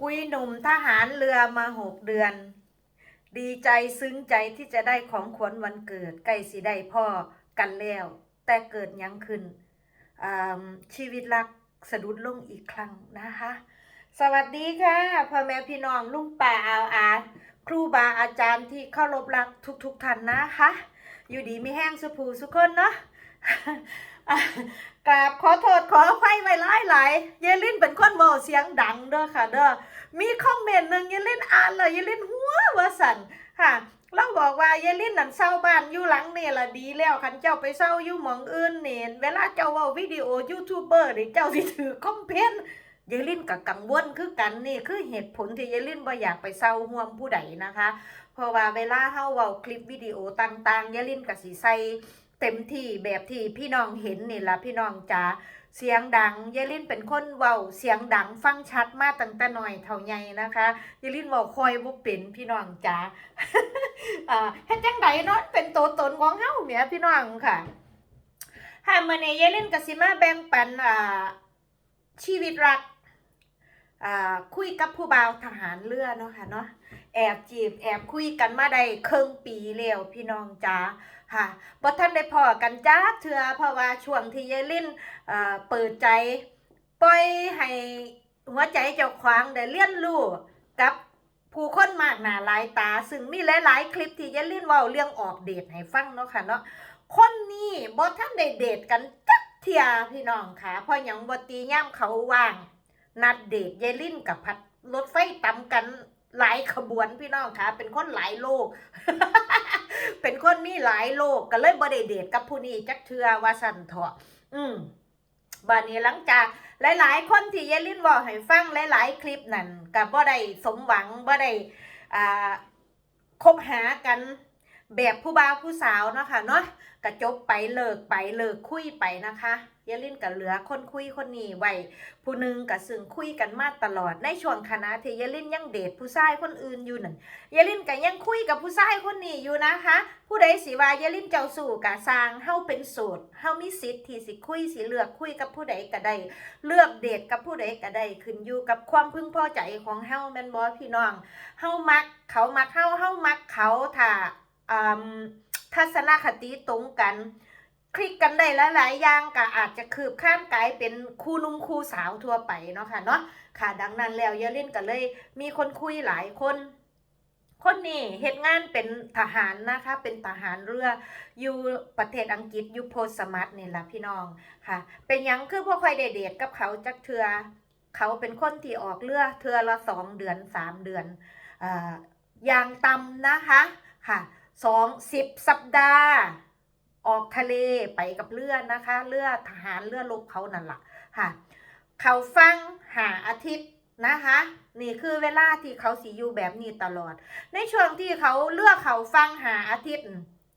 คุยหนุ่มทหารเรือมาหกเดือน ดีใจซึ้งใจที่จะได้ของขวัญวันเกิดใกล้สิได้พ่อกันแล้ว แต่เกิดยังขึ้นอ่าชีวิตรักสะดุดลงอีกครั้งนะคะ สวัสดีค่ะพ่อแม่พี่น้องลุงป่าอาอาครูบาอาจารย์ที่เคารพรักทุกๆท่านนะคะ อยู่ดีไม่แห้งสุภูสุคนเนาะ กราบขอโทษขออภัยไว้หลายหลายเยลินเป็นคนเบาเสียงดังเด้อค่ะเด้อมีคอมเมนต์หนึ่งเยลินอ่านเลยเยลินหัวเว่าสั่นค่ะเราบอกว่าเยลินนั่นเศร้าบ้านอยู่หลังเนี่ยละดีแล้วคันเจ้าไปเศร้าอยู่หมองอื่นเนี่เวลาเจ้าเว่าวิดีโอยูทูบเบอร์นี่เจ้าสิถือคอมเพนเยลินกับกังวลคือกันนี่คือเหตุผลที่เยลินบ่อยากไปเศร้าห่วมผู้ใดนะคะ เพราะว่าเวลาเฮาเว้าคลิปวิดีโอต่างๆเยลินก็สิใส เต็มที่แบบที่พี่น้องเห็นนี่ละพี่น้องจ๋าเสียงดังเยลินเป็นคนเว้าเสียงดังฟังชัดมาตั้งแต่หน้อยเท่าใหญ่นะคะเยลินเว้าคอยบ่เป็นพี่น้องจ๋าอ่าเฮ็ดจังไดเนาะเป็นตัวตนของเฮาแหมพี่น้องค่ะค่ะมื้อนี้เยลินก็สิมาแบ่งปันอ่าชีวิตรักอ่าคุยกับผู้บ่าวทหารเรือเนาะค่ะเนาะ แอบจีบแอบคุยกันมาได้ครึ่งปีแล้วพี่น้องจ๋าค่ะบ่ท่านได้พอกันจ้าเถื่อเพราะว่าช่วงที่ยายลินเอ่อเปิดใจปล่อยให้หัวใจเจ้าควางได้เรียนรู้กับผู้คนมากหนาหลายตา ซึ่งมีหลายๆคลิปที่ยายลินว้าเรื่องออกเดทให้ฟังเนาะค่ะเนาะคนนี้บ่ท่านได้เดทกันจักเที่ยพี่น้องค่ะเพราะหยังบ่ตีย่ามเขาว่าง นัดเดทยายลินกับพัดรถไฟตำกัน หลายขบวนพี่น้องค่ะ เป็นคนหลายโลก เป็นคนมีหลายโลกก็เลยบ่ได้เดทกับผู้นี้จักเทือว่าสันเถาะอืมบัดนี้หลังจากหลาย ๆ คนที่เยลินบอกให้ฟังหลาย ๆ คลิปนั่นก็บ่ได้สมหวังบ่ได้อ่าคบหากันแบบผู้บ่าวผู้สาวเนาะค่ะเนาะก็จบไปเลิกไปเลิกคุยไปนะคะ เยลินก็เหลือคนคุยคนนี้ไว้ผู้หนึงก็ซึ่งคุยกันมาตลอด ในช่วงคณะที่เยลินยังเดทผู้ชายคนอื่นอยู่นั่นเยลินก็ยังคุยกับผู้ชายคนนี้อยู่นะคะ ผู้ใดสิว่าเยลินเจ้าสู่กะสร้างเฮาเป็นโสดเฮามีสิทธิ์ที่สิคุยสิเลือกคุยกับผู้ใดก็ได้เลือกเดทกับผู้ใดก็ได้ขึ้นอยู่กับความพึงพอใจของเฮาแม่นบ่พี่น้องเฮามักเขามักเฮาเฮามักเขาถ้าอืมทัศนคติตรงกัน คลิกกันได้หลายๆอย่างก็อาจจะคืบข้ามกลายเป็นคู่นุ่มคู่สาวทั่วไปเนาะค่ะเนาะค่ะดังนั้นแล้วเยลินก็เลย มีคนคุยหลายคน คนนี้เฮ็ดงานเป็นทหารนะคะ เป็นทหารเรืออยู่ประเทศอังกฤษอยู่โพสมัตนี่แหละพี่น้องค่ะ เป็นยังคือพวกค่อยได้เดทกับเขาจักเทือเขาเป็นคนที่ออกเรือเทือละสองเดือนสามเดือนออย่างต่ำนะคะค่ะสองสิบสัปดาห์ ออกทะเลไปกับเรือนะคะ เรือทหารเรือรบเขานั่นละค่ะ เขาฟังหาอาทิตย์นะคะ นี่คือเวลาที่เขาสีอยู่แบบนี้ตลอด ในช่วงที่เขาเลือกเขาฟังหาอาทิตย์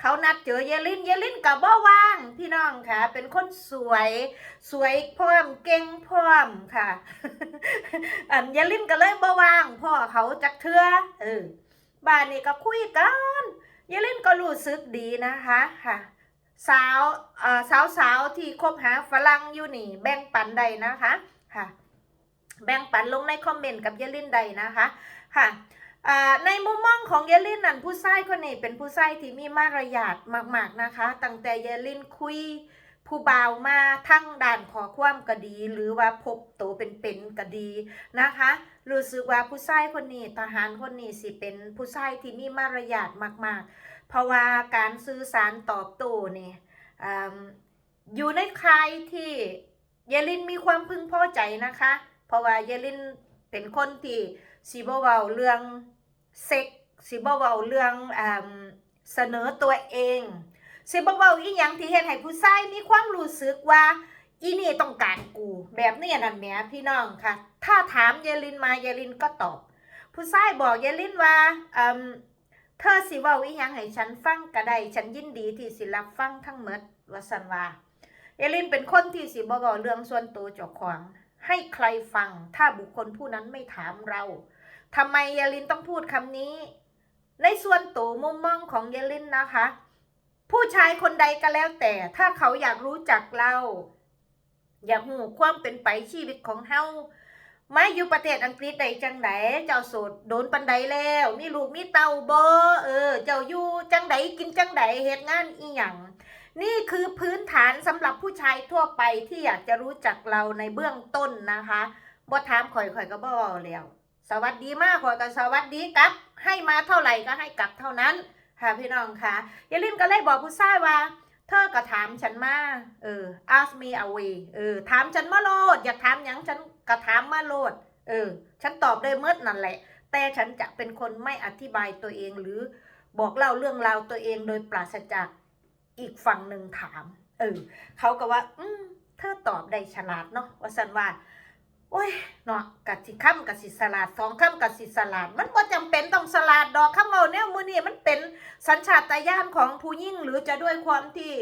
เขานัดเจอเยลินเยลินกับบ่ว่าง พี่น้องค่ะ เป็นคนสวย สวยพร้อมเก่งพร้อมค่ะ อันเยลินก็เลยบ่ว่างพ่อเขาจักเทือเออบ้านนี้ก็คุยกันเยลินก็รู้สึกดีนะคะค่ะ สาวเอ่อสาวสาวๆที่คบหาฝรั่งอยู่นี่ แบ่งปันใดนะคะค่ะ แบ่งปันลงในคอมเมนต์กับเยลินใดนะคะค่ะอ่าในมุมมองของเยลินนั่นผู้ชายคนนี้เป็นผู้ชายที่มีมารยาทมาก ๆนะคะ ตั้งแต่เยลินคุยผู้บ่าวมาทั้งด่านขอความก็ดี หรือว่าพบตัวเป็นๆก็ดีนะคะ รู้สึกว่าผู้ชายคนนี้ทหารคนนี้สิเป็นผู้ชายที่มีมารยาทมาก ๆ เพราะว่าการสื่อสารตอบโต้เนี่ยออยู่ในใครที่เยลินมีความพึงพอใจนะคะ เพราะว่าเยลินเป็นคนที่สิบเว้าเรื่องเซ็กสิบเว้าเรื่องอเสนอตัวเองสิบเว้าอีหยังที่เฮ็ดให้ผู้ชายมีความรู้สึกว่าอีนี่ต้องการกูแบบนี้นั่นแหมพี่น้องค่ะ ถ้าถามเยลินมาเยลินก็ตอบ ผู้ชายบอกเยลินว่าอืม เธอสิเว้าอีหยังให้ฉันฟังก็ได้ฉันยินดีที่สิรับฟังทั้งหมดว่าสันว่าเยลินเป็นคนที่สิบ่เว้าเรื่องส่วนตัวเจ้าของ ให้ใครฟังถ้าบุคคลผู้นั้นไม่ถามเราทำไมเยลินต้องพูดคำนี้ ในส่วนตัวมุมมองของเยลินนะคะ ผู้ชายคนใดก็แล้วแต่ ถ้าเขาอยากรู้จักเรา อยากหูความเป็นไปชีวิตของเฮา มาอยู่ประเทศอังกฤษได้จังไดเจ้าโสดโดนปันใดแล้ว มีลูกมีเต้าบ่เออ เจ้าอยู่จังไดกินจังไดเฮ็ดงานอีหยังนี่คือพื้นฐานสำหรับผู้ชายทั่วไปที่อยากจะรู้จักเราในเบื้องต้นนะคะบ่ถามข่อยข่อยก็บ่เว้าแล้ว สวัสดีมากข่อยก็สวัสดีกลับ ให้มาเท่าไหร่ก็ให้กลับเท่านั้น ค่ะพี่น้องค่ะยาลินก็เลยบอกผู้ชายว่าเธอก็ถามฉันมาเออ ask me away เออถามฉันมาโลดอยากถามหยังฉัน ก็ถามมาโลด เออ ฉันตอบได้เมื่อนั่นแหละ แต่ฉันจะเป็นคนไม่อธิบายตัวเองหรือบอกเล่าเรื่องราวตัวเองโดยปราศจากอีกฝั่งหนึ่งถาม เออ เขาก็ว่า อืมเธอตอบได้ฉลาดเนาะว่าสันว่าโอ้ยเนาะกะสิค่ำกะสิสลัดสองค่ำกะสิสลัด มันบ่จำเป็นต้องสลัดดอกคำเมาแนวมือนี่มันเป็นสัญชาตญาณของผู้ยิ่งหรือจะด้วยความที่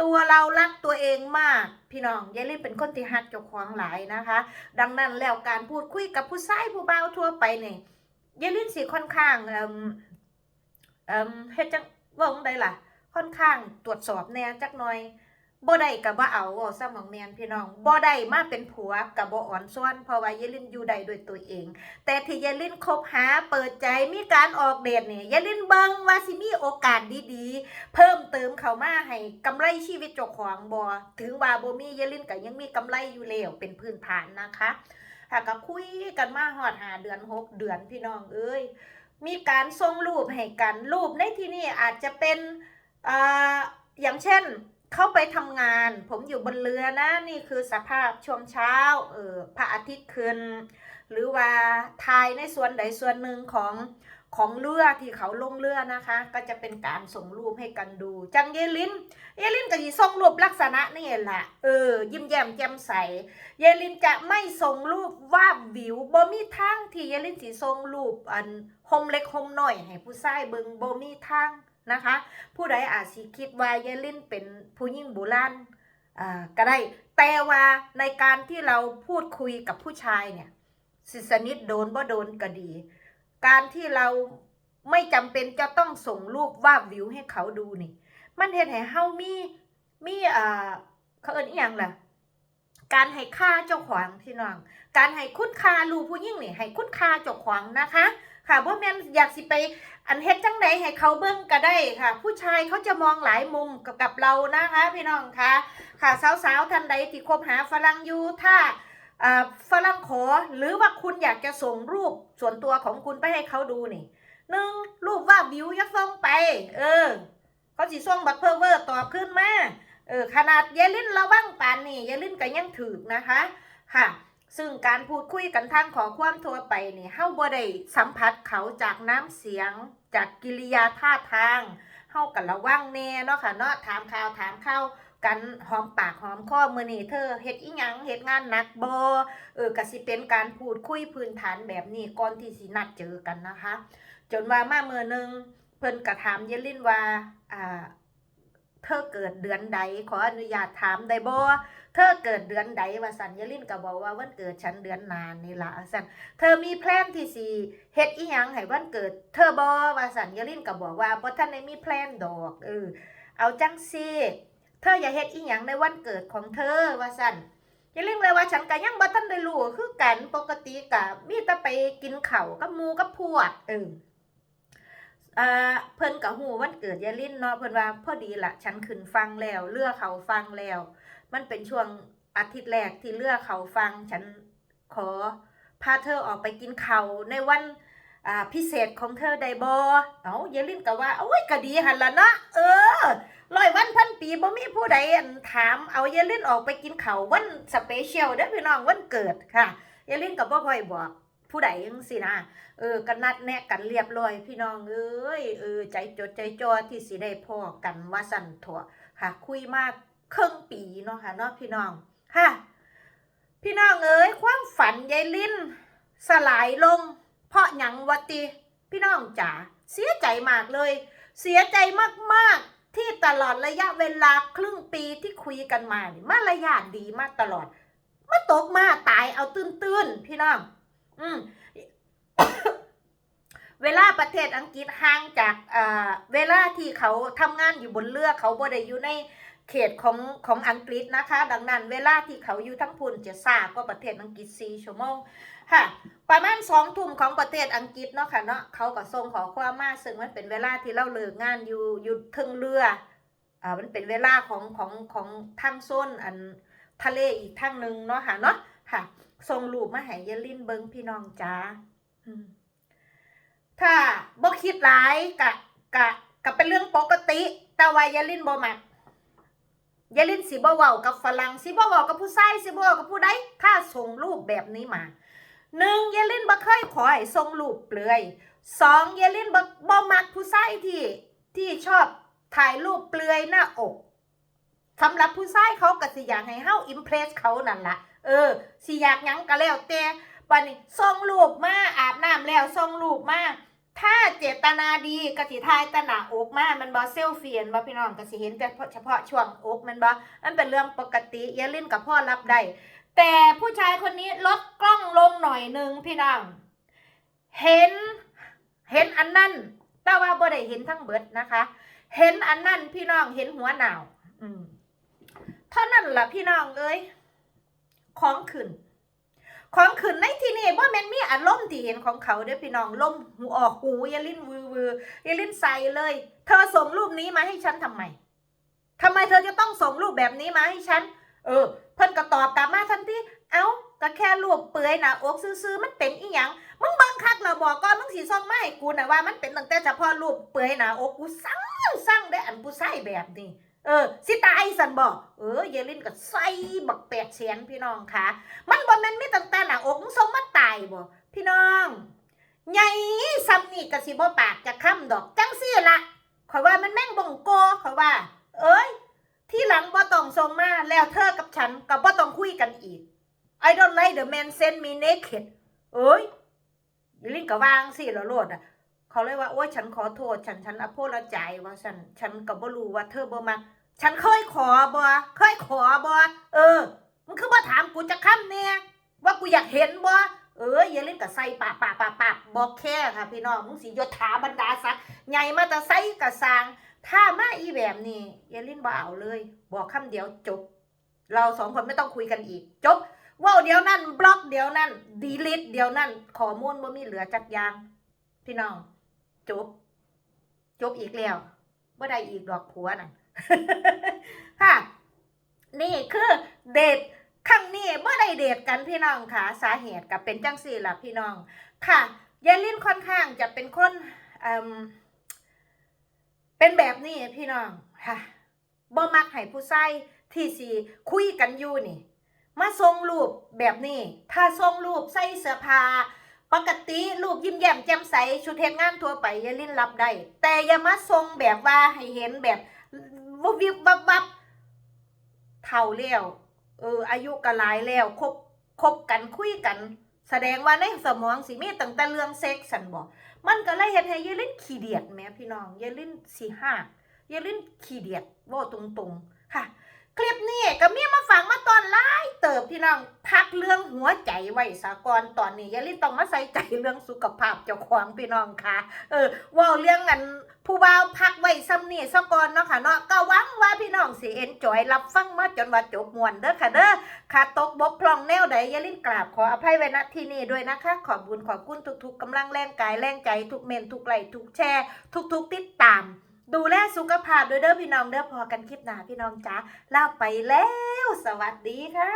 ตัวเรารักตัวเองมาก พี่น้องยายลินเป็นคนที่ฮักเจ้าของหลายนะคะ ดังนั้นแล้วการพูดคุยกับผู้ชายผู้บ่าวทั่วไปเนี่ยยายลินสิค่อนข้างเอ่มเอ่มเฮ็ดจังว่าองไดล่ะ ค่อนข้างตรวจสอบแน่จักหน่อย บ่ได้กับบ่เอาเอาซะหมองแมนพี่น้องบ่ได้มาเป็นผัวกับบ่อ่อนซ้อนเพราะว่ายายลินอยู่ได้ด้วยตัวเอง แต่ที่ยายลินคบหาเปิดใจมีการออกเดทเนี่ยยายลินเบิงว่าสิมีโอกาสดีๆ เพิ่มเติมเข้ามาให้กำไรชีวิตเจ้าของบ่ถึงว่าบ่มียายลินก็ยังมีกำไรอยู่แล้วเป็นพื้นฐานนะคะถ้าก็คุยกันมาฮอดหาเดือนหกเดือนพี่น้องเอ้ยมีการส่งรูปให้กันรูปในที่นี้อาจจะเป็นอ่าอย่างเช่น เข้าไปทำงาน ผมอยู่บนเรือนะ นี่คือสภาพช่วงเช้าเออพระอาทิตย์ขึ้น หรือว่าทายในส่วนใดส่วนหนึ่งของของเรือที่เขาลงเรือนะคะ ก็จะเป็นการส่งรูปให้กันดู จังเยลิน เยลินก็จะส่งรูปลักษณะนี่แหละเออ ยิ้มแย้มแจ่มใส เยลินจะไม่ส่งรูปว่าบวิวบ่มีทางที่เยลินสิส่งรูปอันโฮมเล็กโฮมน้อยให้ผู้ชายเบิงบ่มีทาง นะคะ ผู้ใดอาจสิคิดว่าเยลินเป็นผู้หญิงโบราณอ่าก็ได้แต่ว่าในการที่เราพูดคุยกับผู้ชายเนี่ยสิสนิทโดนบ่โดนก็ดี การที่เราไม่จำเป็นจะต้องส่งรูปวาบวิวให้เขาดูนี่ มันเห็นให้เฮามีมีอ่าเขาเอิ้นอีหยังล่ะการให้ค่าเจ้าของพี่น้อง การให้คุณค่าลูกผู้หญิงนี่ให้คุณค่าเจ้าของนะคะ ค่ะบ่แม่นอยากสิไปอันเฮ็ดจังใดให้เขาเบิ่งก็ได้ค่ะ ผู้ชายเขาจะมองหลายมุมกับกับเรานะคะ พี่น้องคะค่ะสาวๆท่านใดที่คบหาฝรั่งอยู่ถ้าฝรั่งขอหรือว่าคุณอยากจะส่งรูปส่วนตัวของคุณไปให้เขาดูนี่หนึ่งรูปว่าวิวยักส่งไป เออ เขาสิส่งบักเพอเวอร์ตอบขึ้นมาเออขนาดเยลินระวังปานนี่เยลินก็ยังถือนะคะ ค่ะ ซึ่งการพูดคุยกันทางขอความทั่วไปนี่เฮาบ่ได้สัมผัสเขาจากน้ำเสียง จากกิริยาท่าทางเฮากันระวังแน่เนาะค่ะเนาะถามข่าวถามข้าวกันหอมปากหอมคอมือนี้เธอเฮ็ดอีหยังเฮ็ดงานหนักบ่เออก็สิเป็นการพูดคุยพื้นฐานแบบนี้ก่อนที่สินัดเจอกันนะคะ จนว่ามาเมื้อนึงเพิ่นก็ถามเยลินว่าอ่า เธอเกิดเดือนใดขออนุญาตถามได้บ่เธอเกิดเดือนใดว่าสันยลินก็บอกว่าวันเกิดฉันเดือนนานนี่ละสันเธอมีแพลนที่สี่เฮ็ดอีหยังให้วันเกิด เธอบอว่าสันยลินก็บอกว่าบ่ท่านได้มีแพลนดอกเออเอาจังซีเธออย่าเฮ็ดอีหยังในวันเกิดของเธอว่าสันยลินเลยว่าฉันก็ยังบ่ทันได้รู้คือกันปกติก็มีแต่ไปกินข้าวกับหมู่กับพวกเออ อ่าเพิ่นกับหูวันเกิดยายลินเนาะเพิ่นว่าพอดีละฉันขึ้นฟังแล้วเลือกเขาฟังแล้ว มันเป็นช่วงอาทิตย์แรกที่เลือกเขาฟัง ฉันขอพาเธอออกไปกินเขาในวันพิเศษของเธอได้บ่เอ้ายายลินก็ว่าโอ้ยก็ดีหันละเนาะเออร้อยวันพันปีบ่มีผู้ใดถามเอายายลินออกไปกินเขาวันสเปเชียลเด้อพี่น้องวันเกิดค่ะยายลินก็บ่ค่อยบอก ผู้ใดจังซี่นะเออกันนัดแนะกันเรียบร้อยพี่น้องเอ้ยเออใจจดใจจ่อที่สิได้พ่อกันว่าสั่นถั่วค่ะ คุยมากครึ่งปีเนาะค่ะเนาะพี่น้องค่ะพี่น้องเอ้ยความฝันยายลิ้น สลายลง เพราะหยังวติ พี่น้องจ๋าเสียใจมากเลย เสียใจมากๆ ที่ตลอดระยะเวลาครึ่งปีที่คุยกันมานี่มารยาทดีมากตลอดมาตกมาตายเอาตื้นๆ พี่น้อง อืมเวลาประเทศอังกฤษห่างจากเอ่อเวลาที่เขาทำงานอยู่บนเรือเขาบ่ได้อยู่ในเขตของของอังกฤษนะคะ ดังนั้นเวลาที่เขาอยู่ทั้งพุ่นจะซ่ากว่าประเทศอังกฤษ4ชั่วโมงค่ะประมาณ2ทุ่มของประเทศอังกฤษเนาะค่ะเนาะเขาก็ส่งขอความมาซึ่งมันเป็นเวลาที่เราเลิกงานอยู่อยู่ทึงเรืออ่ามันเป็นเวลาของของของทางโซนอันทะเลอีกทางหนึ่งเนาะค่ะเนาะ ค่ะ ส่งรูปมาให้ยายลินเบิงพี่น้องจ้าถ้าบ่คิดหลายกะกะกะเป็นเรื่องปกติ แต่ว่ายายลินบ่มักยายลินสิบ่เว้ากับฝรั่งสิบ่เว้ากับผู้ชายสิบ่เว้ากับผู้ใดถ้าส่งรูปแบบนี้มาหนึ่งยายลินบ่เคยขอให้ส่งรูปเปลือยสองยายลินบ่บ่มักผู้ชายที่ที่ชอบถ่ายรูปเปลือยหน้าอกสำหรับผู้ชายเขาก็สิอยากให้เฮาอิมเพรสเขานั่นล่ะ เออสิอยากยังก็แล้วแต่บัดนี้ส่งรูปมาอาบน้ำแล้วส่งรูปมาถ้าเจตนาดีกสิทายแตหนาอกมามันบอเซลฟี่อันบ่พี่น้องกสิเห็นแต่เฉพาะช่วงอกมันบ่มันเป็นเรื่องปกติอย่าลิ้นกับพ่อรับได้แต่ผู้ชายคนนี้ลดกล้องลงหน่อยหนึงพี่น้องเห็นเห็นอันนั้นแต่ว่าบ่ได้เห็นทั้งเบิดนะคะ เห็นอันนั้นพี่น้องเห็นหัวหนาวอืมเท่านั้นล่ะพี่น้องเอ้ย ของขึ้น ของขึ้นในที่นี่ว่าแม่นมีอารมณ์ที่เห็นของเขาเด้อพี่น้องลมหูออกหูยาลิ้นวือวือยาลิ้นใส่เลย เธอส่งรูปนี้มาให้ฉันทำไมทำไมเธอจะต้องส่งรูปแบบนี้มาให้ฉัน เออ เพิ่นก็ตอบกลับมาทันทีเอ้าก็แค่รูปเปลือยหนะอกซื่อๆมันเป็นอีหยังมึงบังคักเราบอกก่อนมึงสิส่งไมาให้กูนะว่ามันเป็นตั้งแต่เฉพาะรูปเปลือยหนะอกกูสั่งสั่งได้อันผู้ใส่แบบนี้ เออสิตายสันบอกเออเยลินก็ใส่บักแปดเสียนพี่น้องค่ะ มันบ่แม่นมีตั้งแต่หน้าอกมึงส่งมาตายบ่พี่น้องใหญ่ซ้ำนี่ก็สิบ่ปากจะค้ำดอกจังซี่ละขอยว่ามันแม่งบ่งโกขอยว่า เอ้ย ที่หลังบ่ต้องส่งมาแล้วเธอกับฉันก็บ่ต้องคุยกันอีก I don't like the man send me naked เอ้ยเยลินก็วางสิแล้วโลดอะ เขาเลยว่าโอ้ยฉันขอโทษ ฉันฉันอโพลใจว่าฉันฉันก็บ่รู้ว่าเธอบ่มาฉันเคยขอบ่เคยขอบ่เออมึงคือบ่ถามกูจะค้ำเนี่ยว่ากูอยากเห็นบ่เอออย่าเล่นกับใส่ปากปากปากปากบอกแค่ค่ะพี่น้องมึงสิยศถาบรรดาศักดิ์ใหญ่มาแต่ใส่กระสาง ถ้ามาอีแบบนี้อย่าเล่นบ่เอาเลย บอกคำเดียวจบ เราสองคนไม่ต้องคุยกันอีก จบว่าเดี๋ยวนั้นบล็อกเดี๋ยวนั้นดีลิทเดี๋ยวนั้นข้อมูลบ่มีเหลือจักอยางพี่น้อง จบ จบอีกแล้วบ่ได้อีกดอกผัวน่ะค่ะ นี่คือเดทครั้งนี้บ่ได้เดทกันพี่น้องค่ะ สาเหตุกับเป็นจังสี่ล่ะพี่น้องค่ะยายลินค่อนข้างจะเป็นคนเอิ่มเป็นแบบนี้พี่น้องค่ะบ่มักให้ผู้ชายที่สิคุยกันอยู่นี่ มาส่งรูปแบบนี้ ถ้าส่งรูปใส่เสื้อผ้า ปกติรูปยิ้มแย้มแจ่มใสชุดเทศงานทั่วไปอยาลินรับได้แต่อย่ามาทรงแบบว่าให้เห็นแบบวบวิบวับวับเท่าแล้วเอออายุก็หลายแล้วคบคบกันคุยกัน แสดงว่าในสมองสิมีตั้งแต่เรื่องเซ็กซ์สันบอกมันก็เลยเฮ็ดให้ยายลิ้นขี้เดียดแม่พี่น้องยายลิ้นสิห้ายายลิ้นขี้เดียดว่าตรงๆค่ะ คลิปนี้ก็มีมาฟังมาตอนไล่เติบพี่น้องพักเรื่องหัวใจไว้สากอนตอนนี้ย่าลืมต้องมาใส่ใจเรื่องสุขภาพเจ้าของพี่น้องค่ะ เออว่าเรื่องอันผู้บ่าวพักไว้ซ้ำนี่สะก่อนเนาะค่ะเนาะก็หวังว่าพี่น้องสิเอ็นจอยรับฟังมาจนว่าจบมวนเด้อค่ะเด้อค่ะตกบกพร่องแนวใดย่าลืมกราบขออภัยไว้ณที่นี้ด้วยนะคะ ขอบบุญขอบคุณทุกๆกำลังแรงกายแรงใจทุกเมนทุกไลทุกแชร์ทุก ๆ ติดตาม ดูแลสุขภาพด้วยเด้อพี่น้องเด้อพอกันคลิปหน้าพี่น้องจ้าลาไปแล้ว สวัสดีค่ะ